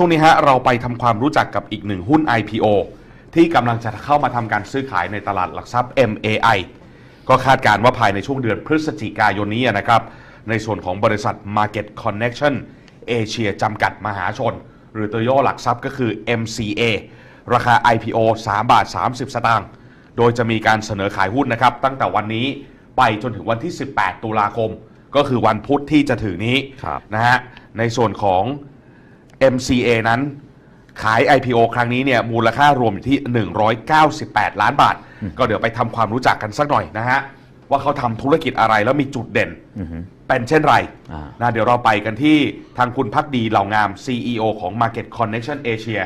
ช่วงนี้ฮะเราไปทำความรู้จักกับอีกหนึ่งหุ้น IPO ที่กำลังจะเข้ามาทำการซื้อขายในตลาดหลักทรัพย์ MAI ก็คาดการณ์ว่าภายในช่วงเดือนพฤศจิกายนนี้นะครับ ในส่วนของบริษัท Market Connection Asia จำกัดมหาชน หรือตัวย่อหลักทรัพย์ก็คือ MCA ราคา IPO 3 บาท 30 สตางค์โดยจะมีการเสนอขายหุ้นนะครับ ตั้งแต่วันนี้ไปจนถึงวันที่ 18 ตุลาคม ก็คือวันพุธที่จะถึงนี้ครับนะฮะในส่วนของ MCA นั้น ขาย IPO ครั้งนี้เนี่ยมูลค่ารวมอยู่ที่ 198 ล้านบาท ก็เดี๋ยวไปทำความรู้จักกันสักหน่อยนะฮะ ว่าเขาทำธุรกิจอะไรแล้วมีจุดเด่นอือฮึเป็นเช่นไรอ่านะเดี๋ยวเราไปกันที่ทางคุณพักดีเหล่างาม CEO ของ Market Connection Asia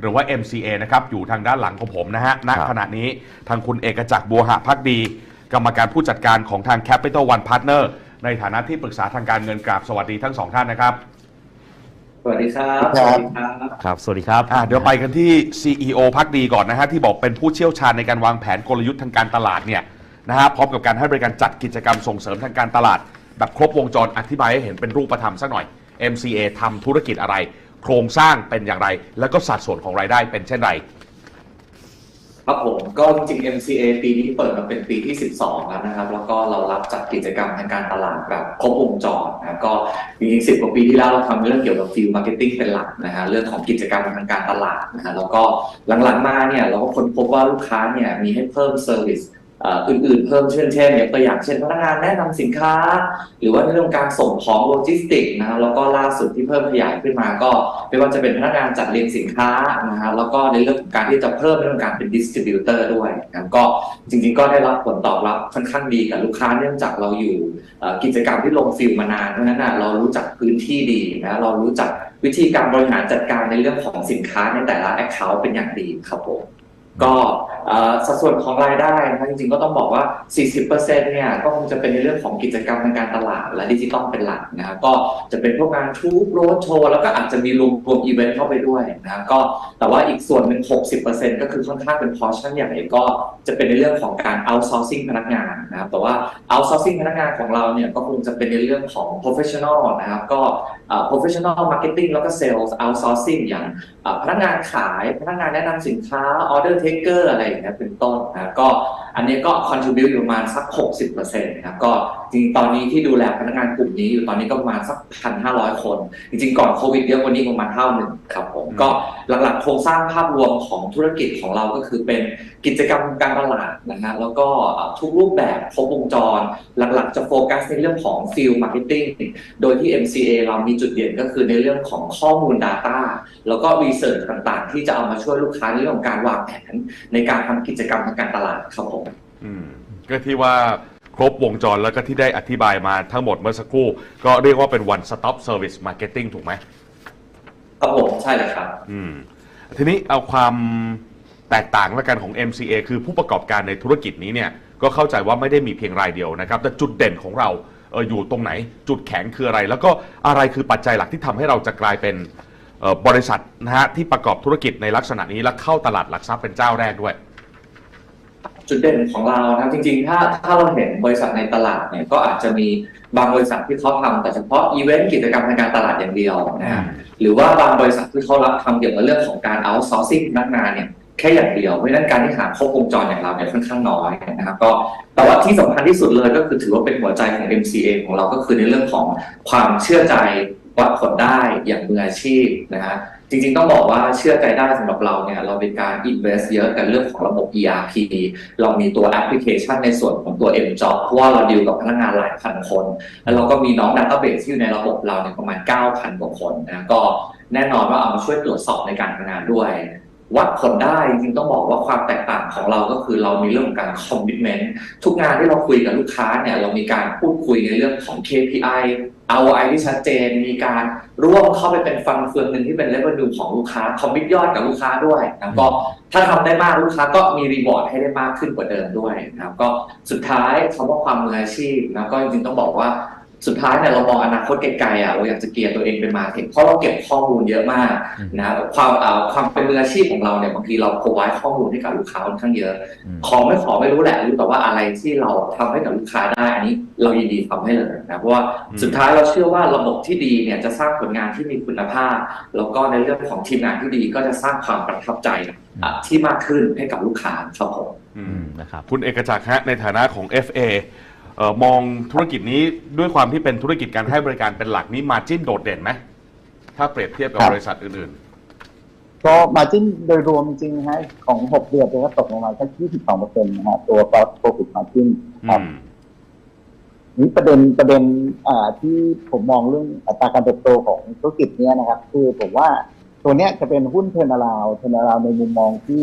หรือว่า MCA นะครับ อยู่ทางด้านหลังของผมนะฮะ ณ ขณะนี้ทางคุณเอกจักรบัวหะพักดี กรรมการผู้จัดการของทาง Capital One Partner ในฐานะที่ปรึกษาทางการเงินกราบสวัสดีทั้งสองท่านนะครับส วัสดีครับครับสวัสดีครับ ครับ สวัสดีครับ อะเดี๋ยวไปกันที่ CEO พักดีก่อนนะฮะที่บอกเป็นผู้เชี่ยวชาญในการวางแผนกลยุทธ์ทางการตลาดเนี่ยนะฮะพร้อมกับการให้บริการจัดกิจกรรมส่งเสริมทางการตลาด แบบครบวงจรอธิบายให้เห็นเป็นรูปธรรมสักหน่อย MCA ทำธุรกิจอะไร โครงสร้างเป็นอย่างไร แล้วก็สัดส่วนของรายได้เป็นเช่นไร ครับผมก็จริงๆ MCA ปีนี้เปิดมาเป็นปีที่ 12 แล้วนะครับ แล้วก็เรารับจัดกิจกรรมทางการตลาดแบบครบวงจรนะก็จริงๆสิบกว่าปีที่แล้วเราทำเรื่องเกี่ยวกับฟิลมาร์เก็ตติ้งเป็นหลักนะฮะเรื่องของกิจกรรมทางการตลาดนะฮะแล้วก็หลังๆมาเนี่ยเราก็ค้นพบว่าลูกค้าเนี่ยมีให้เพิ่มเซอร์วิส อ่ออื่นๆ เพิ่มเช่นเช่นยกตัวอย่างเช่นพนักงานแนะนำสินค้า หรือว่าในเรื่องการส่งของโลจิสติกนะฮะแล้วก็ล่าสุดที่เพิ่มขยายขึ้นมาก็ไม่ว่าจะเป็นพนักงานจัดเรียงสินค้านะฮะแล้วก็ในเรื่องของการที่จะเพิ่มเรื่องการเป็นดิสติบิวเตอร์ด้วยนะก็จริงๆก็ได้รับผลตอบรับค่อนข้างดีกับลูกค้าเนื่องจากเราอยู่กิจกรรมที่ลงฟิลมานานเพราะฉะนั้นนะเรารู้จักพื้นที่ดีนะเรารู้จักวิธีการบริหารจัดการในเรื่องของสินค้าในแต่ละแอคเคาท์เป็นอย่างดีครับผม ก็สัดส่วนของรายได้นะครับจริงๆก็ต้องบอกว่า 40%เนี่ยก็คงจะเป็นในเรื่องของกิจกรรมทางการตลาดและดิจิตอลเป็นหลักนะครับก็จะเป็นพวกงานทูบโรดโชว์แล้วก็อาจจะมีรวมรวมอีเวนต์เข้าไปด้วยนะครับก็แต่ว่าอีกส่วนหนึ่ง60%ก็คือค่อนข้างเป็นพอชั่นใหญ่ก็จะเป็นในเรื่องของการ outsourcing พนักงานนะครับแต่ว่า outsourcing พนักงานของเราเนี่ยก็คงจะเป็นในเรื่องของ professional นะครับก็ professional marketing แล้วก็ sales outsourcing อย่างพนักงานขายพนักงานแนะนำสินค้าออเทเกอร์อะไรอย่างเงี้ยเป็นต้นนะก็ อันนี้ก็ contribute อยู่ประมาณสัก 60%นะครับก็จริงตอนนี้ที่ดูแลพนักงานกลุ่มนี้อยู่ตอนนี้ก็ประมาณสัก 1,500 คน จริงๆ ก่อนโควิดเยอะกว่านี้ประมาณเท่าหนึ่งครับผมก็หลักๆ โครงสร้างภาพรวมของธุรกิจของเราก็คือเป็นกิจกรรมการตลาดนะฮะแล้วก็ทุกรูปแบบครบวงจร หลักๆ จะโฟกัสในเรื่องของ field marketing โดยที่ MCA เรามีจุดเด่นก็คือในเรื่องของข้อมูล Data แล้วก็ Research ต่างๆ ที่จะเอามาช่วยลูกค้าในเรื่องของการวางแผนในการทำกิจกรรมทางการตลาดครับผม อืมก็ที่ว่าครบวงจรแล้วก็ที่ได้อธิบายมาทั้งหมดเมื่อสักครู่ ก็เรียกว่าเป็น one stop service marketing ถูกไหมครับผมใช่เลยครับ อืม ทีนี้เอาความแตกต่างและกันของ MCA คือผู้ประกอบการในธุรกิจนี้เนี่ย ก็เข้าใจว่าไม่ได้มีเพียงรายเดียวนะครับ แต่จุดเด่นของเราเอออยู่ตรงไหน จุดแข็งคืออะไร แล้วก็อะไรคือปัจจัยหลักที่ทำให้เราจะกลายเป็นเอ่อบริษัทนะฮะที่ประกอบธุรกิจในลักษณะนี้และเข้าตลาดหลักทรัพย์เป็นเจ้าแรกด้วย จุดเด่นของเรานะครับจริงๆ ถ้าถ้าเราเห็นบริษัทในตลาดเนี่ยก็อาจจะมีบางบริษัทที่เขาทำแต่เฉพาะอีเวนต์กิจกรรมทางการตลาดอย่างเดียวนะฮะหรือว่าบางบริษัทที่เขารับทำเกี่ยวกับเรื่องของการ outsourcing พนักงานเนี่ยแค่อย่างเดียวเพราะฉะนั้นการที่หาครบวงจรอย่างเราเนี่ยค่อนข้างน้อยนะครับก็แต่ว่าที่สำคัญที่สุดเลยก็คือถือว่าเป็นหัวใจของ MCA ของเราก็คือในเรื่องของความเชื่อใจวัดผลได้อย่างมืออาชีพนะฮะ จริงๆต้องบอกว่าเชื่อใจได้สำหรับเราเนี่ยเราเป็นการ invest เยอะกันเรื่องของระบบ ERP เรามีตัวแอปพลิเคชันในส่วนของตัว MJob เพราะว่าเราดีลกับพนักงานหลายพันคน แล้วเราก็มีน้อง Database ที่อยู่ในระบบเราเนี่ยประมาณ 9,000 กว่าคนนะก็แน่นอนว่าเอามาช่วยตรวจสอบในการทำงานด้วย วัดผลได้จริงๆต้องบอกว่าความแตกต่างของเราก็คือเรามีเรื่องของการคอมมิชเมนต์ทุกงานที่เราคุยกับลูกค้าเนี่ยเรามีการพูดคุยในเรื่องของ KPI ROI ที่ชัดเจนมีการร่วมเข้าไปเป็นฟังเฟืองหนึ่งที่เป็น revenue ของลูกค้าคอมมิตยอดกับลูกค้าด้วยแล้วก็ถ้าทำได้มากลูกค้าก็มีรีวอร์ดให้ได้มากขึ้นกว่าเดิมด้วยนะครับก็สุดท้ายคำว่าความมืออาชีพนะก็จริงๆต้องบอกว่า สุดท้ายเนี่ยเรามองอนาคตไกลๆอะเราอยากจะเกียร์ตัวเองเป็นมาเทคเพราะเราเก็บข้อมูลเยอะมากอืมนะความอ่าความเป็นมืออาชีพของเราเนี่ยบางทีเรา provide ข้อมูลให้กับลูกค้าค่อนข้างเยอะอืมขอไม่ขอไม่รู้แหละรู้แต่ว่าอะไรที่เราทำให้กับลูกค้าได้อันนี้ เรายินดีทำให้เลยนะเพราะว่าอืมสุดท้ายเราเชื่อว่าระบบที่ดีเนี่ยจะสร้างผลงานที่มีคุณภาพ แล้วก็ในเรื่องของทีมงานที่ดีก็จะสร้างความประทับใจอะที่มากขึ้นให้กับลูกค้าครับผมอือืมมนะครับคุณเอกจักรฮะในฐานะของ FA เอ่อมองธุรกิจนี้ด้วยความที่เป็นธุรกิจการให้บริการเป็นหลักนี้มาจิ้นโดดเด่นไหมถ้าเปรียบเทียบกับครับ บริษัทอื่นก็มาจิ้นโดยรวมจริงๆนะฮะของ 6 เดือนเนี่ยก็ตกลงมาแค่22เปอร์เซ็นต์นะฮะตัวก็โปรฟิตมาจิ้นๆครับอืมนี่ประเด็นประเด็นอ่าที่ผมมองเรื่องอัตราการเติบโตของธุรกิจเนี้ยนะครับ คือผมว่าตัวเนี้ยจะเป็นหุ้นเทอร์นาราวเทอร์นาราวในมุมมองที่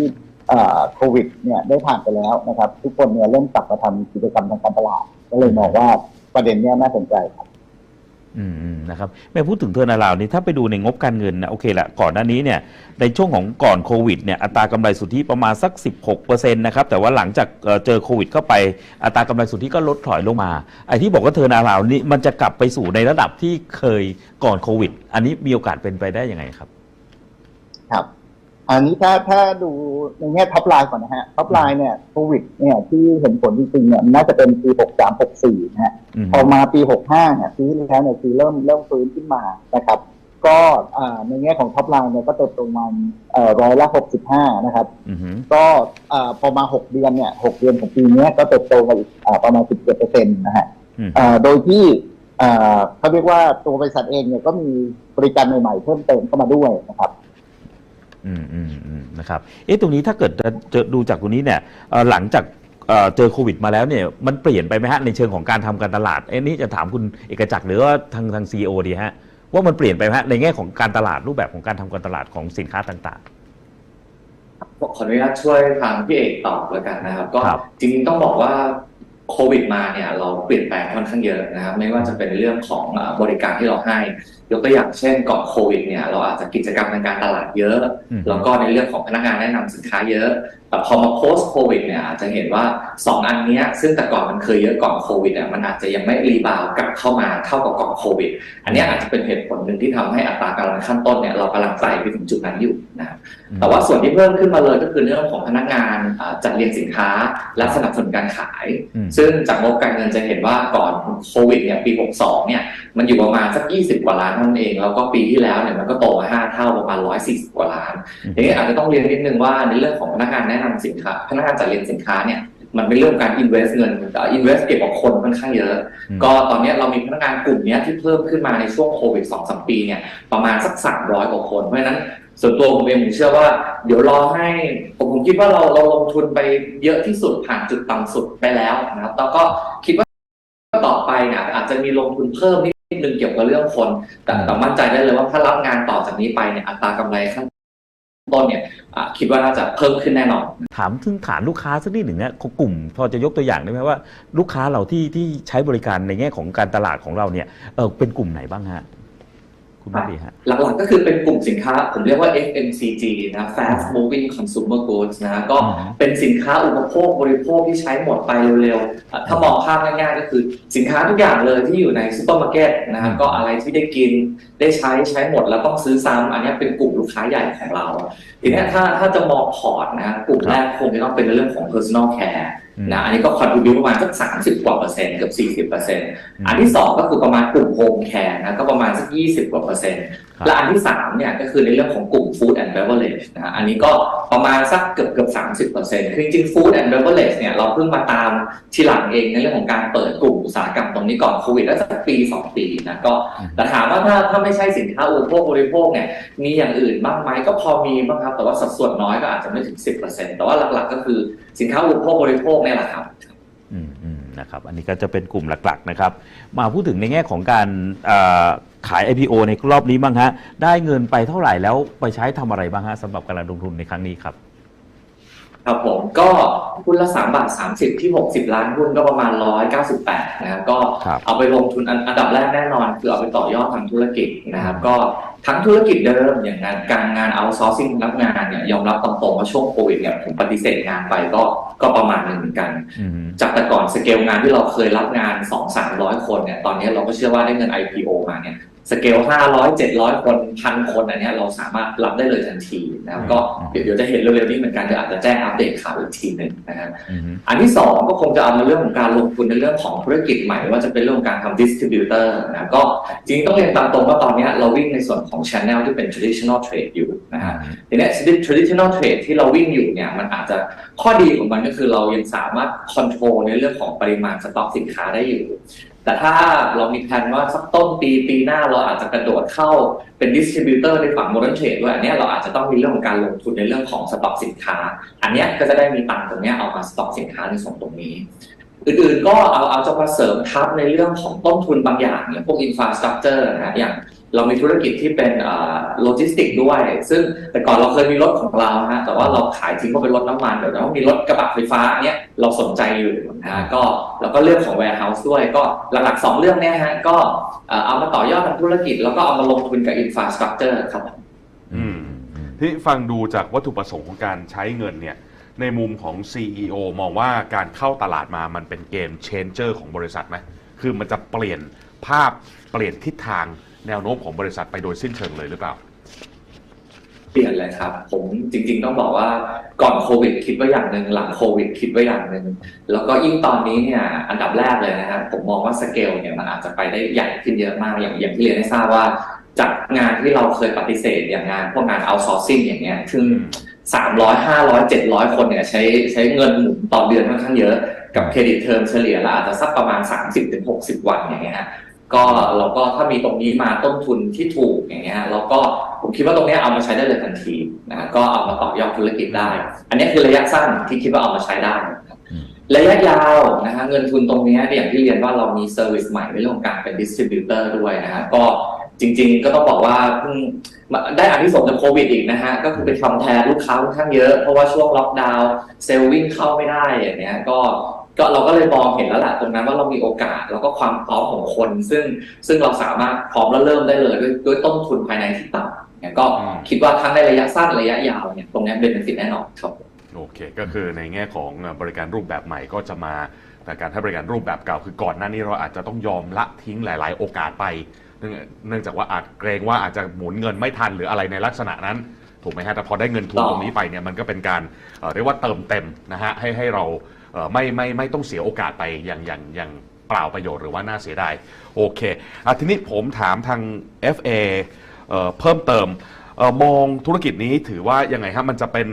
อ่าโควิดเนี่ยได้ผ่านไปแล้วนะครับ ทุกคนเนี่ยเริ่มกลับมาทำกิจกรรมทางการตลาด ก็เลยมองว่าประเด็นเนี้ยน่าสนใจครับอืมอืมนะครับแม่พูดถึงเทอร์นาราวนี่ถ้าไปดูในงบการเงินนะโอเคละก่อนหน้านี้เนี่ยในช่วงของก่อนโควิดเนี่ยอัตรากำไรสุทธิประมาณสัก 16%นะครับแต่ว่าหลังจากเอ่อเจอโควิดเข้าไปอัตรากำไรสุทธิก็ลดถอยลงมาไอ้ที่บอกว่าเทอร์นาราวนี่มันจะกลับไปสู่ในระดับที่เคยก่อนโควิด อันนี้มีโอกาสเป็นไปได้ยังไงครับ ครับ อันนี้ถ้าถ้าดูในแง่ท็อปไลน์ก่อนนะฮะท็อปไลน์เนี่ยโควิดเนี่ยที่เห็นผลจริงๆเนี่ยมันน่าจะเป็นปี 63 64 นะฮะอืมพอมาปี 65 เนี่ยปีที่แล้วเนี่ยคือเริ่มเริ่มฟื้นขึ้นมานะครับ ก็อ่าในแง่ของท็อปไลน์เนี่ยก็เติบโตมาเอ่อร้อยละ 65 นะครับอือหือก็อ่าพอมา 6 เดือนเนี่ย 6 เดือนของปีเนี้ยก็เติบโตมาอีกอ่าประมาณ 17เปอร์เซ็นต์นะฮะอืมอ่าโดยที่อ่าเขาเรียกว่าตัวบริษัทเองเนี่ยก็มีบริการใหม่ๆเพิ่มเติมเข้ามาด้วยนะครับ อืมอืมอืมนะครับ เอ๊ะตรงนี้ถ้าเกิดจะจะดูจากตรงนี้เนี่ยเอ่อหลังจากเอ่อเจอโควิดมาแล้วเนี่ยมันเปลี่ยนไปไหมฮะในเชิงของการทำการตลาดเอ้นี่จะถามคุณเอกจักรหรือว่าทางทางซีอดีฮะว่ามันเปลี่ยนไปไหมฮะในแง่ของการตลาดรูปแบบของการทำการตลาดของสินค้าต่าง ขออนุญาตช่วยทางพี่เอกตอบแล้วกันนะครับ ก็ครับ จริงๆต้องบอกว่าโควิดมาเนี่ยเราเปลี่ยนแปลงค่อนข้างเยอะนะครับ ไม่ว่าจะเป็นเรื่องของอ่าบริการที่เราให้ ยกตัวอย่างเช่นก่อนโควิดเนี่ยเราอาจจะกิจกรรมทางการตลาดเยอะอืมแล้วก็ในเรื่องของพนักงานแนะนำสินค้าเยอะ แต่พอมา post โควิดเนี่ยอาจจะเห็นว่า 2 อันเนี้ยซึ่งแต่ก่อนมันเคยเยอะก่อนโควิดเนี่ยมันอาจจะยังไม่รีบาวด์กลับเข้ามาเท่ากับก่อนโควิด อันเนี้ยอาจจะเป็นเหตุผลหนึ่งที่ทำให้อัตราการรันขั้นต้นเนี่ยเรากำลังไต่ไปถึงจุดนั้นอยู่นะครับๆแต่ว่าส่วนที่เพิ่มขึ้นมาเลยก็คือเรื่องของพนักงานอ่าจัดเรียงสินค้าและสนับสนุนการขายอืมซึ่งจากงบการเงินจะเห็นว่าก่อนโควิดเนี่ยปี 62เนี่ย มันอยู่ประมาณสัก 20 กว่าล้านเท่านั้นเอง แล้วก็ปีที่แล้วเนี่ยมันก็โตมา5เท่าประมาณ 140 กว่าล้านอืมทีนี้อาจจะต้องเรียนนิดนึงว่าในเรื่องของพนักงานแนะนำสินค้า พนักงานจัดเรียงสินค้าเนี่ยมันเป็นเรื่องของการ invest เงินเอ่อ invest เก็บกับคนค่อนข้างเยอะอืมก็ตอนนี้เรามีพนักงานกลุ่มเนี้ยที่เพิ่มขึ้นมาในช่วงโควิด2-3ปีเนี่ยประมาณสัก300กว่าคน เพราะฉะนั้นส่วนตัวผมเองผมเชื่อว่า เดี๋ยวรอให้ผมผมคิดว่าเราเราลงทุนไปเยอะที่สุดผ่านจุดต่ำสุดไปแล้วนะครับแล้วก็คิดว่าต่อไปเนี่ยอาจจะมีลงทุนเพิ่มนิด นึงเกี่ยวกับเรื่องคน แต่แต่มั่นใจได้เลยว่าถ้ารับงานต่อจากนี้ไปเนี่ยอัตรากำไรขั้นต้นเนี่ยคิดว่าน่าจะเพิ่มขึ้นแน่นอน ถามถึงฐานลูกค้าสักนิดหนึ่งเนี่ยกลุ่มพอจะยกตัวอย่างได้ไหมว่า ลูกค้าเราที่ที่ใช้บริการในแง่ของการตลาดของเราเนี่ยเออเป็นกลุ่มไหนบ้างฮะ คุณบัณฑิตฮะหลักๆก็คือเป็นกลุ่มสินค้า ผมเรียกว่า FMCG นะ Fast Moving Consumer Goods นะ ก็อืมเป็นสินค้าอุปโภคบริโภคที่ใช้หมดไปเร็วๆอะถ้ามองภาพง่ายๆ ก็คือสินค้าทุกอย่างเลยที่อยู่ในซูเปอร์มาร์เก็ตนะครับก็อะไรที่ได้กินได้ใช้ใช้หมดแล้วต้องซื้อซ้ำอันนี้เป็นกลุ่มลูกค้าใหญ่ของเรา ทีเนี้ยถ้าถ้าจะมองพอร์ตนะกลุ่มแรกคงจะต้องเป็นเรื่องของ personal care อืมนะอันนี้ก็คอนทริบิวประมาณสัก30กว่าเปอร์เซ็นต์เกือบ40เปอร์เซ็นต์มอันที่สองก็คือประมาณกลุ่มโฮมแคร์นะก็ประมาณสัก20กว่าเปอร์เซ็นต์ครับและอันที่สามเนี่ยก็คือในเรื่องของกลุ่ม Food and Beverage นะฮะอันนี้ก็ประมาณสักเกือบเกือบ30เปอร์เซ็นต์คือจริงๆ Food and Beverage เนี่ยเราเพิ่งมาตามทีหลังเองในเรื่องของการเปิดกลุ่ม อุตสาหกรรมตรงนี้ก่อนโควิดแล้วสักปี2ปีนะก็อืมแต่ถามว่าถ้าถ้าไม่ใช่สินค้าอุปโภคบริโภคเนี่ยมีอย่างอื่นบ้างไหมก็พอมีบ้างครับ แต่ว่าสัดส่วนน้อยก็อาจจะไม่ถึง 10%แต่ว่าหลักๆ ก็คือสินค้าอุปโภคบริโภคเนี่ยแหละครับอืมอืมนะครับอันนี้ก็จะเป็นกลุ่มหลักๆนะครับ มาพูดถึงในแง่ของการเอ่อขาย IPO ในรอบนี้บ้างฮะ ได้เงินไปเท่าไหร่แล้วไปใช้ทำอะไรบ้างฮะสำหรับการลงทุนในครั้งนี้ครับ ครับผมก็หุ้นละสามบาทสามสิบที่หกสิบล้านหุ้นก็ประมาณร้อยเก้าสิบแปดนะครับก็ครับเอาไปลงทุนอันอันดับแรกแน่นอน คือเอาไปต่อยอดทางธุรกิจนะครับ ก็ทั้งธุรกิจเดิมอย่างงานการงานเอาซอร์ซิ่งรับงานเนี่ยยอมรับตรงๆว่าช่วงโควิดเนี่ยผมปฏิเสธงานไปก็ก็ประมาณหนึ่งเหมือนกันอืมจากแต่ก่อนสเกลงานที่เราเคยรับงาน2 3 0 0คนเนี่ยตอนนี้เราก็เชื่อว่าได้เงิน IPO มาเนี่ย สเกล500 700คนพันคนอันเนี้ยเราสามารถรับได้เลยทันทีนะครับก็เดี๋ยวเดี๋ยวจะเห็นเร็วๆนี้เหมือนกันเดี๋ยวอาจจะแจ้งอัปเดตข่าวอีกทีหนึ่งนะครับอืมอันที่สองก็คงจะเอามาเรื่องของการลงทุนในเรื่องของธุรกิจใหม่ว่าจะเป็นเรื่องของการทำดิสติบิวเตอร์นะก็จริงๆต้องเรียนตามตรงว่าตอนเนี้ยเราวิ่งในส่วนของ Channel ที่เป็น traditional trade อยู่นะฮะทีเนี้ย traditional trade ที่เราวิ่งอยู่เนี่ยมันอาจจะข้อดีของมันก็คือเรายังสามารถ control ในเรื่องของปริมาณสต็อกสินค้าได้อยู่ แต่ถ้าเรามีแผนว่าสักต้นปีปีหน้าเราอาจจะกระโดดเข้าเป็นดิสติบิวเตอร์ในฝั่งโมเดิร์นเทรด้วยอันนี้เราอาจจะต้องมีเรื่องของการลงทุนในเรื่องของสต็อกสินค้า อันนี้ก็จะได้มีตังค์ตรงนี้เอามาสต็อกสินค้าในส่วนตรงนี้ อื่นๆก็เอาเอาจะมาเสริมทับในเรื่องของต้นทุนบางอย่างเนี่ยพวกอินฟราสตรักเจอร์นะฮะอย่าง เรามีธุรกิจที่เป็นโลจิสติกด้วย ซึ่งแต่ก่อนเราเคยมีรถของเราฮะแต่ว่าเราขายทิ้งก็เป็นรถน้ำมันเดี๋ยวเรามีรถกระบะไฟฟ้าเนี่ยเราสนใจอยู่นะฮะก็แล้วก็เรื่องของ warehouse ด้วย ก็หลักๆสองเรื่องเนี้ยฮะก็เอ่อเอามาต่อยอดทางธุรกิจ แล้วก็เอามาลงทุนกับ infrastructure ครับอืมที่ฟังดูจากวัตถุประสงค์ของการใช้เงินเนี่ยในมุมของ CEO มองว่าการเข้าตลาดมามันเป็นเกมเชนเจอร์ของบริษัทไหมคือมันจะเปลี่ยน ภาพเปลี่ยนทิศทางแนวโน้มของบริษัทไปโดยสิ้นเชิงเลยหรือเปล่า เปลี่ยนเลยครับ ผมจริงๆต้องบอกว่าก่อนโควิดคิดว่าอย่างหนึ่งหลังโควิดคิดว่าอย่างหนึ่งแล้วก็ยิ่งตอนนี้เนี่ยอันดับแรกเลยนะครับผมมองว่าสเกลเนี่ยมันอาจจะไปได้ใหญ่ขึ้นเยอะมากอย่างอย่างที่เรียนให้ทราบว่า จากงานที่เราเคยปฏิเสธอย่างงานพวกงาน outsourcing อย่างเงี้ยซึ่งสามร้อยห้าร้อยเจ็ดร้อยคนเนี่ยใช้ใช้เงินหมุนต่อเดือนค่อนข้างเยอะกับเครดิตเทอมเฉลี่ยละอาจจะสักประมาณ 30-60 วันอย่างเงี้ยฮะ ก็เราก็ถ้ามีตรงนี้มาต้นทุนที่ถูกอย่างเงี้ยเราก็ผมคิดว่าตรงเนี้ยเอามาใช้ได้เลยทันทีนะก็เอามาต่อยอดธุรกิจได้ อันนี้คือระยะสั้นที่คิดว่าเอามาใช้ได้นะครับระยะยาวนะฮะเงินทุนตรงเนี้ยอย่างที่เรียนว่าเรามีเซอร์วิสใหม่ในเรื่องของการเป็นดิสติบิวเตอร์ด้วยนะฮะก็จริง ๆ ก็ต้องบอกว่าเพิ่งได้อานิสงส์จากโควิดอีกนะฮะก็คือไปทำแทนลูกค้าค่อนข้างเยอะ เพราะว่าช่วงล็อกดาวน์เซลล์วิ่งเข้าไม่ได้อย่างเงี้ยก็ ก็เราก็เลยมองเห็นแล้วแหละตรงนั้นว่าเรามีโอกาสแล้วก็ความพร้อมของคน ซึ่งซึ่งเราสามารถพร้อมแล้วเริ่มได้เลยด้วยด้วยต้นทุนภายในที่ต่ำเนี่ยก็อืมคิดว่าทั้งในระยะสั้นระยะยาวเนี่ยตรงนี้เป็นสิทแน่นอนครับโอเค ก็คือในแง่ของบริการรูปแบบใหม่ก็จะมา แต่การให้บริการรูปแบบเก่าคือก่อนหน้านี้เราอาจจะต้องยอมละทิ้งหลาย ๆ โอกาสไป เนื่องเนื่องจากว่าอาจเกรงว่าอาจจะหมุนเงินไม่ทันหรืออะไรในลักษณะนั้นถูกไหมฮะแต่พอได้เงินทุนต่อตรงนี้ไปเนี่ยมันก็เป็นการเอ่อเรียกว่าเติมเต็มนะฮะให้ให้เราเอ่อ ไม่ไม่ไม่ต้องเสียโอกาสไปอย่างอย่างอย่างเปล่าประโยชน์หรือว่าน่าเสียดายโอเคอทีนี้ผมถามทาง FA เอ่อเพิ่มเติมเอ่อมองธุรกิจนี้ถือว่ายังไงฮะมันจะเป็น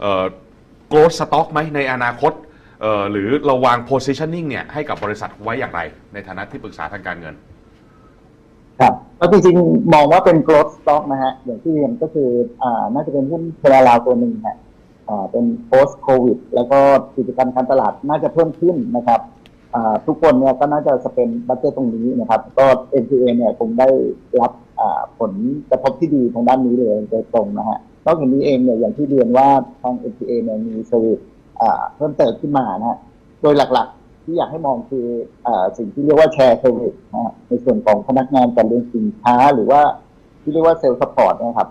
เอ่อ growth stock ไหมในอนาคตเอ่อหรือเราวาง positioning เนี่ยให้กับบริษัทไว้อย่างไร ในฐานะที่ปรึกษาทางการเงิน ครับก็จริงๆมองว่าเป็น growth stock นะฮะอย่างที่เรียนก็คืออ่าน่าจะเป็นหุ้นเทราลาวตัวหนึ่งฮะ เป็น post covid แล้วก็กิจกรรมการตลาดน่าจะเพิ่มขึ้นนะครับทุกคนเนี่ยก็น่าจะสเปนบัตเจตตรงนี้นะครับ ก็ NTA เนี่ยคงได้รับผลกระทบที่ดีทางด้านนี้เลยโดยตรงนะฮะนอกจากนี้เองเนี่ยอย่างที่เรียนว่าทาง NTA เนี่ยมีเซอร์วิสอ่าเพิ่มเติมขึ้นมานะฮะโดยหลักๆ ที่อยากให้มองคืออสิ่งที่เรียกว่าแชร์เซอร์วิสนะฮะในส่วนของพนักงานจัดเรียงสินค้า หรือว่าที่เรียกว่าเซลล์สปอร์ตนะครับ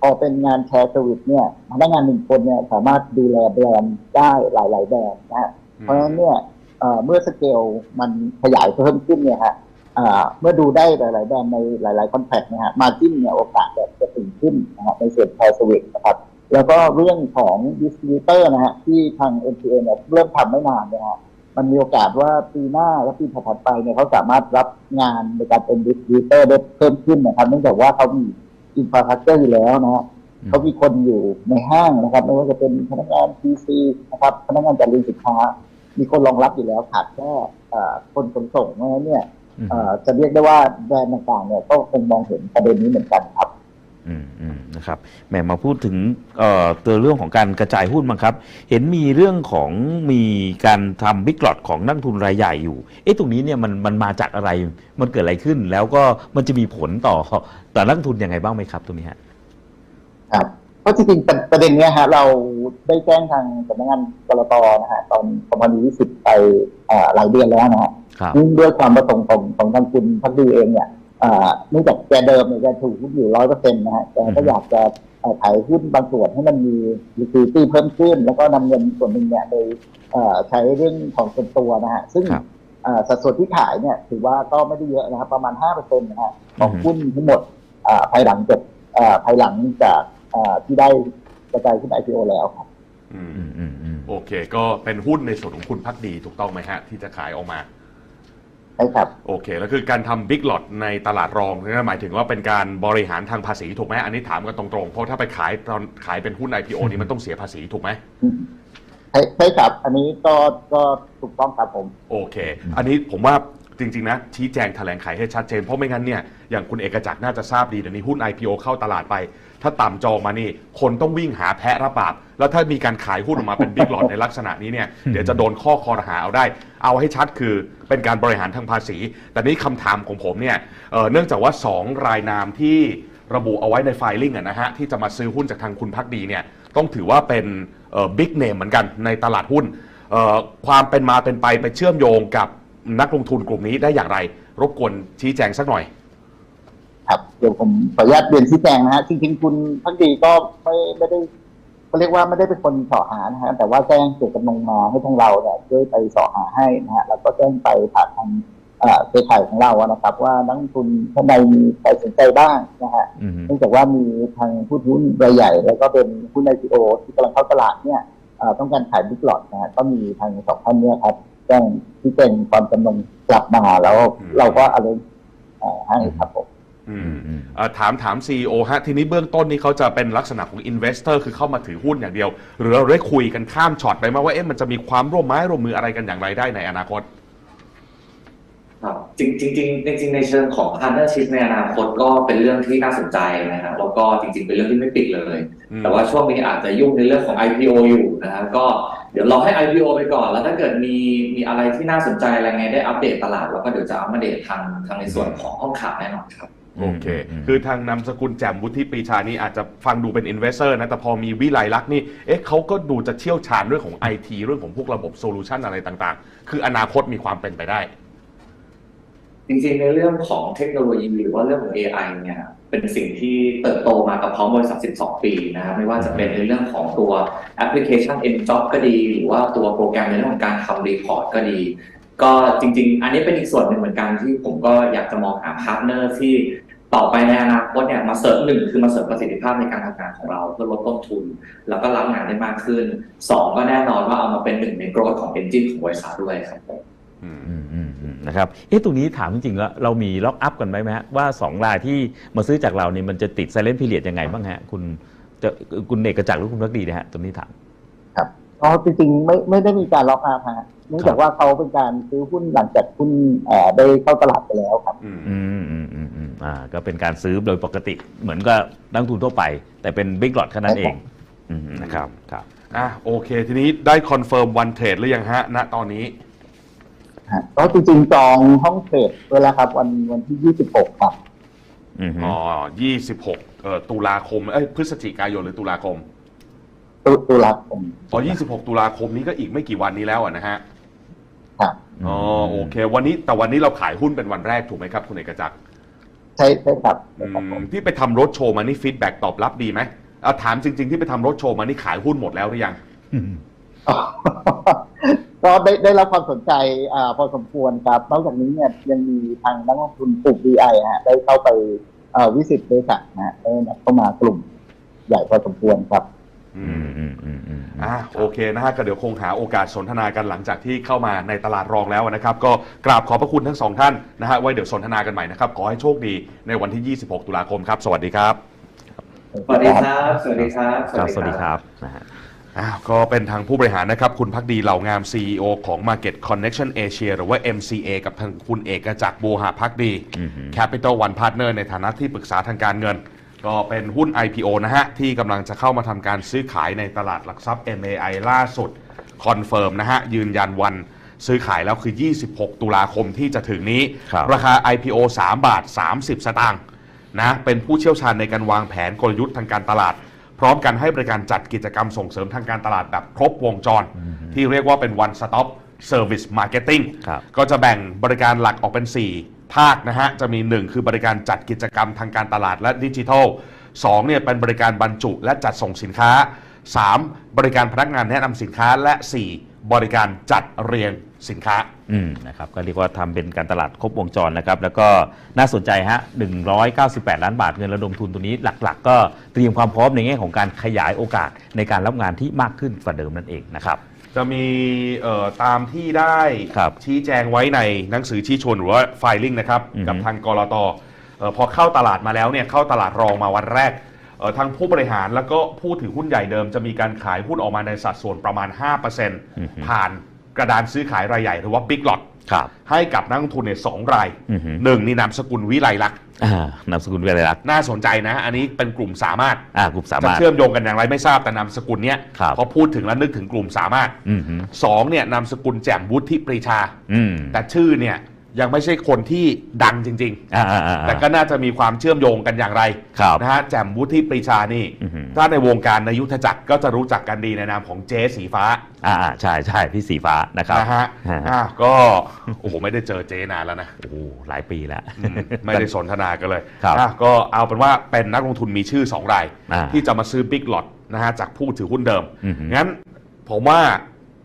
พอเป็นงานแชร์เซอร์วิสเนี่ยพนักงานหนึ่งคนเนี่ยสามารถดูแลแบรนด์ได้หลาย ๆ แบรนด์นะฮะเพราะฉะนั้นเนี่ยเอ่อเมื่อสเกลมันขยายเพิ่มขึ้นเนี่ยฮะอ่าเมื่อดูได้หลาย ๆ แบรนด์ในหลาย ๆ คอนแทคนะฮะมาจิ้นเนี่ยโอกาสแบบจะถึงขึ้นนะฮะในส่วนแชร์เซอร์วิสนะครับแล้วก็เรื่องของดิสติบิวเตอร์นะฮะที่ทาง NTA เนี่ยเริ่มทำไม่นานเนยฮะมันมีโอกาสว่าปีหน้าและปีถัดๆไปเนี่ยเขาสามารถรับงานในการเป็นดิสติบิวเตอร์ได้เพิ่มขึ้นนะครับเนื่องจากว่าเขามี อินฟราสตรักเจอร์อยู่แล้วนะฮะเขามีคนอยู่ในห้างนะครับ ไม่ว่าจะเป็นพนักงาน PC นะครับ พนักงานจัดเรียงสินค้า มีคนรองรับอยู่แล้วขาดแค่เอ่อคนขนส่งเพราะฉะนั้นเนี่ยเอ่อจะเรียกได้ว่าแบรนด์ต่างๆเนี่ยก็คงมองเห็นประเด็นนี้เหมือนกันครับ อืมอืมนะครับแหมมาพูดถึงเอ่อตัวเรื่องของการกระจายหุ้นบ้างครับ เห็นมีเรื่องของมีการทำบิ๊กหลอดของนักลงทุนรายใหญ่อยู่ เอ๊ะตรงนี้เนี่ยมันมันมาจากอะไรมันเกิดอะไรขึ้น แล้วก็มันจะมีผลต่อต่อนักลงทุนยังไงบ้างไหมครับตรงนี้ฮะ ครับเพราะจริงๆประประเด็นเนี้ยฮะเราได้แจ้งทางสำนักงานกรตนะฮะตอน2020ไปอ่าหลายเดือนแล้วนะฮะครับ ซึ่งด้วยความประสงค์ของของทางคุณพักดีเองเนี่ยอ่า เนื่องจากแกเดิมเนี่ยแกถูกหุ้นอยู่ร้อยเปอร์เซ็นต์นะฮะแกก็อยากจะเอ่อขายหุ้นบางส่วนให้มันมี liquidity เพิ่มขึ้น แล้วก็นำเงินส่วนหนึ่งเนี่ยไปเอ่อใช้เรื่องของส่วนตัวนะฮะซึ่งครับอ่าสัดส่วนที่ขายเนี่ยถือว่าก็ไม่ได้เยอะนะครับประมาณห้าเปอร์เซ็นต์นะฮะของอืมหุ้นทั้งหมดอ่าภายหลังจบอ่าภายหลังจากอ่าที่ได้กระจายขึ้น IPO แล้วครับอืมอืมอืมอืมโอเค ก็เป็นหุ้นในส่วนของคุณพักดีถูกต้องไหมฮะ ที่จะขายออกมา ใช่ครับ โอเคแล้วคือการทำบิ๊กหลอตในตลาดรองนั่นหมายถึงว่าเป็นการบริหารทางภาษีถูกไหมอันนี้ถามกันตรงๆ เพราะถ้าไปขายตอนขายเป็นหุ้น IPO นี่มันต้องเสียภาษีถูกไหมใช่ใช่ครับ อันนี้ก็ก็ถูกต้องครับผม โอเค อันนี้ผมว่า จริง ๆ นะ ชี้แจงแถลงไขให้ชัดเจน เพราะไม่งั้นเนี่ยอย่างคุณเอกจักรน่าจะทราบดีเดี๋ยวนี้หุ้น IPO เข้าตลาดไป ถ้าต่ำจองมานี่ คนต้องวิ่งหาแพะรับบาปแล้วถ้ามีการขายหุ้นออกมาเป็นบิ๊กหลอตในลักษณะนี้เนี่ยเดี๋ยวจะโดนข้อคอรหาเอาได้ เอาให้ชัดคือเป็นการบริหารทางภาษี แต่นี่คำถามของผมเนี่ยเอ่อเนื่องจากว่า 2 รายนามที่ระบุเอาไว้ในไฟลิ่งอะนะฮะที่จะมาซื้อหุ้นจากทางคุณพักดีเนี่ยต้องถือว่าเป็นบิ๊กเนมเหมือนกันในตลาดหุ้นเอ่อความเป็นมาเป็นไปไปเชื่อมโยงกับ นักลงทุนกลุ่มนี้ได้อย่างไร รบกวนชี้แจงสักหน่อย ครับเดี๋ยวผมขออนุญาตเรียนชี้แจงนะฮะจริงๆคุณพักดีก็ไม่ไม่ได้เขาเรียกว่าไม่ได้เป็นคนเสอหานะฮะแต่ว่าแจ้งเจตจำนงมาให้ทางเราเนี่ยช่วยไปเสอหาให้นะฮะแล้วก็แจ้งไปผ่านทางเอ่อเครือข่ายของเราอะนะครับ ว่านักลงทุนท่านใดมีใครสนใจบ้างนะฮะอืมเนื่องจากว่ามีทางผู้ถือหุ้นรายใหญ่ แล้วก็เป็นหุ้น IPO ที่กำลังเข้าตลาดเนี่ยเอ่อต้องการขายบิ๊กหลอดนะฮะก็มีทางสองท่านเนี่ยครับ แจ้งที่เป็นความจำนงกลับมาแล้วอืมเราก็อะไรให้ครับผมอือืมมอืมเอ่อถามถาม CEO ฮะ ทีนี้เบื้องต้นนี้เขาจะเป็นลักษณะของ Investor คือเข้ามาถือหุ้นอย่างเดียว หรือเราได้คุยกันข้ามช็อตไปไหมว่าเอ๊ะมันจะมีความร่วมไม้ร่วมมืออะไรกันอย่างไรได้ในอนาคตครับจริงจริงๆจริงๆในเชิงของ partnership ในอนาคตก็เป็นเรื่องที่น่าสนใจนะครับแล้วก็จริง ๆ เป็นเรื่องที่ไม่ปิดเลยอืมแต่ว่าช่วงนี้อาจจะยุ่งในเรื่องของ IPO อยู่นะครับก็ เดี๋ยวรอให้ IPO ไปก่อน แล้วถ้าเกิดมีมีอะไรที่น่าสนใจอะไรไงได้อัปเดตตลาด แล้วก็เดี๋ยวจะอัปเดตทางทางในส่วนของห้องข่าวแน่นอนครับโอเคอืมคือทางนามสกุลแจ่มวุฒิปรีชานี่อาจจะฟังดูเป็น Investor นะ แต่พอมีวิไลลักษณ์นี่ เอ๊ะเขาก็ดูจะเชี่ยวชาญเรื่องของ IT เรื่องของพวกระบบโซลูชันอะไรต่างๆ คืออนาคตมีความเป็นไปได้ จริงๆ ในเรื่องของเทคโนโลยีหรือว่าเรื่องของ AI เนี่ย เป็นสิ่งที่เติบโตมากับพร้อมบริษัท 12 ปีนะครับไม่ว่าจะเป็นในเรื่องของตัวแอปพลิเคชัน Njob ก็ดี หรือว่าตัวโปรแกรมในเรื่องของการทำรีพอร์ตก็ดี ก็จริง ๆ อันนี้เป็นอีกส่วนหนึ่งเหมือนกันที่ผมก็อยากจะมองหาพาร์ทเนอร์ที่ต่อไปในอนาคตเนี่ยมาเสริมหนึ่งคือมาเสริมประสิทธิภาพในการทำงานของเราเพื่อลดต้นทุน แล้วก็รับงานได้มากขึ้นสองก็แน่นอนว่าเอามาเป็นหนึ่งใน growth ของ engine ของบริษัทด้วยครับผม นะครับเอ๊ะตรงนี้ถามจริงๆแล้วเรามีล็อกอัพกันไหมไหมฮะว่าสองรายที่มาซื้อจากเราเนี่ยมันจะติด silent period ยังไงบ้างฮะคุณจะคุณเอกจักรหรือคุณพักดีนะฮะตรงนี้ถามครับอ๋อจริงๆไม่ไม่ได้มีการล็อกอาฮะเนื่องจากว่าเขาเป็นการซื้อหุ้นหลังจากหุ้นเอ่อได้เข้าตลาดไปแล้วครับอืมอืมอืมอืมอืมอ่า ก็เป็นการซื้อโดยปกติเหมือนกับนักลงทุนทั่วไป แต่เป็นบิ๊กหลอดแค่นั้นเองอืมนะครับครับอะโอเค ทีนี้ได้คอนเฟิร์มวันเทรดหรือยังฮะณตอนนี้ฮะ ก็จริงๆจองห้องเทรดไว้แล้วครับ วันวันที่ 26 ครับอืมฮึอ๋อ26เอ่อตุลาคม เอ้ย พฤศจิกายนหรือตุลาคม ตุตุลาคมอ๋อ26ตุลาคมนี้ก็อีกไม่กี่วันนี้แล้วอะนะฮะ ครับ อ๋อ โอเค วันนี้ แต่วันนี้เราขายหุ้นเป็นวันแรกถูกไหมครับ คุณเอกจักรใช่ใช่ครับอืมที่ไปทำรถโชว์มานี่ฟีดแบ็กตอบรับดีไหมเอาถามจริง ๆ ที่ไปทำรถโชว์มานี่ขายหุ้นหมดแล้วหรือยังอืมอ๋อ ก็ได้ได้รับความสนใจอ่าพอสมควรครับนอกจากนี้เนี่ยยังมีทางนักลงทุนกลุ่ม DI ฮะได้เข้าไปเอ่อวิสิตบริษัทนะฮะได้เข้ามากลุ่มใหญ่พอสมควรครับ อือืมมอืมอืมอืมอะโอเคนะฮะก็เดี๋ยวคงหาโอกาสสนทนากันหลังจากที่เข้ามาในตลาดรองแล้วนะครับ ก็กราบขอบพระคุณทั้งสองท่านนะฮะไว้เดี๋ยวสนทนากันใหม่นะครับ ขอให้โชคดีในวันที่ 26 ตุลาคมครับ สวัสดีครับ สวัสดีครับ สวัสดีครับ ครับ สวัสดีครับนะฮะ อ้าวก็เป็นทางผู้บริหารนะครับ คุณพักดีเหล่างาม CEO ของ Market Connection Asia หรือว่า MCA กับทางคุณเอกจักรโบหะพักดีอือฮึ Capital One Partner ในฐานะที่ปรึกษาทางการเงิน ก็เป็นหุ้น IPO นะฮะ ที่กำลังจะเข้ามาทำการซื้อขายในตลาดหลักทรัพย์ MAI ล่าสุดคอนเฟิร์มนะฮะ ยืนยันวันซื้อขายแล้วคือ 26 ตุลาคมที่จะถึงนี้ ครับ ราคา IPO 3 บาท 30 สตางค์นะเป็นผู้เชี่ยวชาญในการวางแผนกลยุทธ์ทางการตลาด พร้อมกันให้บริการจัดกิจกรรมส่งเสริมทางการตลาดแบบครบวงจรอืมที่เรียกว่าเป็น one stop service marketing ครับก็จะแบ่งบริการหลักออกเป็น 4 ภาคนะฮะ จะมี 1 คือบริการจัดกิจกรรมทางการตลาดและดิจิทัล2เนี่ยเป็นบริการบรรจุและจัดส่งสินค้า 3. บริการพนักงานแนะนำสินค้าและ 4. บริการจัดเรียง สินค้า อืมนะครับก็เรียกว่าทำเป็นการตลาดครบวงจรนะครับ แล้วก็น่าสนใจฮะ 198 ล้านบาทเงินระดมทุนตัวนี้หลัก ๆ ก็เตรียมความพร้อมในแง่ของการขยายโอกาสในการรับงานที่มากขึ้นกว่าเดิมนั่นเองนะครับ จะมีเอ่อตามที่ได้ครับชี้แจงไว้ในหนังสือชี้ชวนหรือว่าไฟลิ่งนะครับอือฮึกับทางกรตเอ่อพอเข้าตลาดมาแล้วเนี่ยเข้าตลาดรองมาวันแรกเอ่อทางผู้บริหารแล้วก็ผู้ถือหุ้นใหญ่เดิมจะมีการขายหุ้นออกมาในสัดส่วนประมาณ 5%ผ่าน กระดานซื้อขายรายใหญ่หรือว่าบิ๊กล็อตครับ ให้กับนักลงทุนเนี่ยสองรายอือฮึ หนึ่งนี่นามสกุลวิไลลักษณ์อ่านามสกุลวิไลลักษณ์น่าสนใจนะ อันนี้เป็นกลุ่มสามารถ อ่ากลุ่มสาจะมารถ เชื่อมโยงกันอย่างไรไม่ทราบแต่นามสกุลเนี้ยครับ พอพูดถึงแล้วนึกถึงกลุ่มสามารถอืมฮึสองเนี่ยนามสกุลแจ่มวุฒิปรีชา อืมแต่ชื่อเนี่ย ยังไม่ใช่คนที่ดังจริง อ่าอ่าอ่า ๆ แต่ก็น่าจะมีความเชื่อมโยงกันอย่างไรครับนะฮะแจ่มวุฒิปรีชานี่ อือหือ ถ้าในวงการในยุทธจักรก็จะรู้จักกันดีในนามของเจ๊สีฟ้าอ่าอ่าใช่ใช่พี่สีฟ้านะครับนะฮะฮะอะก็ โอ้โหไม่ได้เจอเจ๊นานแล้วนะ โอ้โหหลายปีแล้ว อืมไม่ได้สนทนากันเลยครับอะก็เอาเป็นว่าเป็นนักลงทุนมีชื่อ 2 ราย อ่าที่จะมาซื้อบิ๊กล็อตนะฮะจากผู้ถือหุ้นเดิม อือหืองั้นผมว่า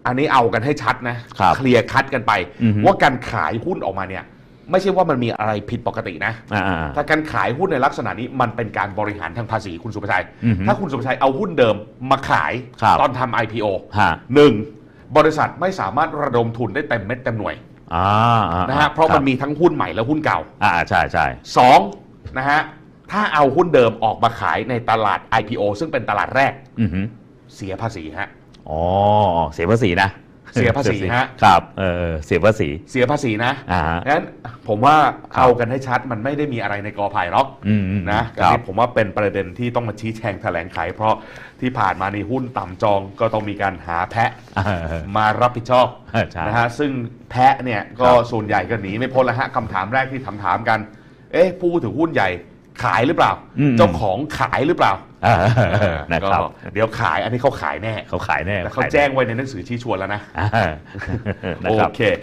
อันนี้เอากันให้ชัดนะครับเคลียร์คัดกันไป อือหือว่าการขายหุ้นออกมาเนี่ย ไม่ใช่ว่ามันมีอะไรผิดปกตินะอ่าอ่าอ่า ถ้าการขายหุ้นในลักษณะนี้มันเป็นการบริหารทางภาษีคุณสุภชัย อือหือถ้าคุณสุภชัยเอาหุ้นเดิมมาขายครับ ตอนทำ IPO ฮะหนึ่งบริษัทไม่สามารถระดมทุนได้เต็มเม็ดเต็มหน่วยอ่าอ่านะฮะเพราะคบมันมีทั้งหุ้นใหม่และหุ้นเก่า อ่าใช่ใช่สองนะฮะถ้าเอาหุ้นเดิมออกมาขายในตลาด IPO ซึ่งเป็นตลาดแรกอือฮึเสียภาษีฮะ อ๋อเสียภาษีนะเสียภาษีฮะครับเออเออเสียภาษีเสียภาษีนะอ่าฮะงั้นผมว่าครับเอากันให้ชัดมันไม่ได้มีอะไรในกอไผ่หรอกอืมอืมนะคอันรับนี้ผมว่าเป็นประเด็นที่ต้องมาชี้แจงแถลงไข เพราะที่ผ่านมาในหุ้นต่ำจองก็ต้องมีการหาแพะเออมารับผิดชอบเออใช่นะฮะซึ่งแพะเนี่ยก็ครับส่วนใหญ่ก็หนีไม่พ้นแล้วฮะคำถามแรกที่ถามถามๆกัน เอ๊ะผู้ถือหุ้นใหญ่ ขายหรือเปล่าอืมเจ้าของขายหรือเปล่าเออนะครับก็เดี๋ยวขายอันนี้เขาขายแน่เขาขายแน่แต่เขาขยน่แจ้งไว้ในหนังสือชี้ชวนแล้วนะอ่านะโอครับเค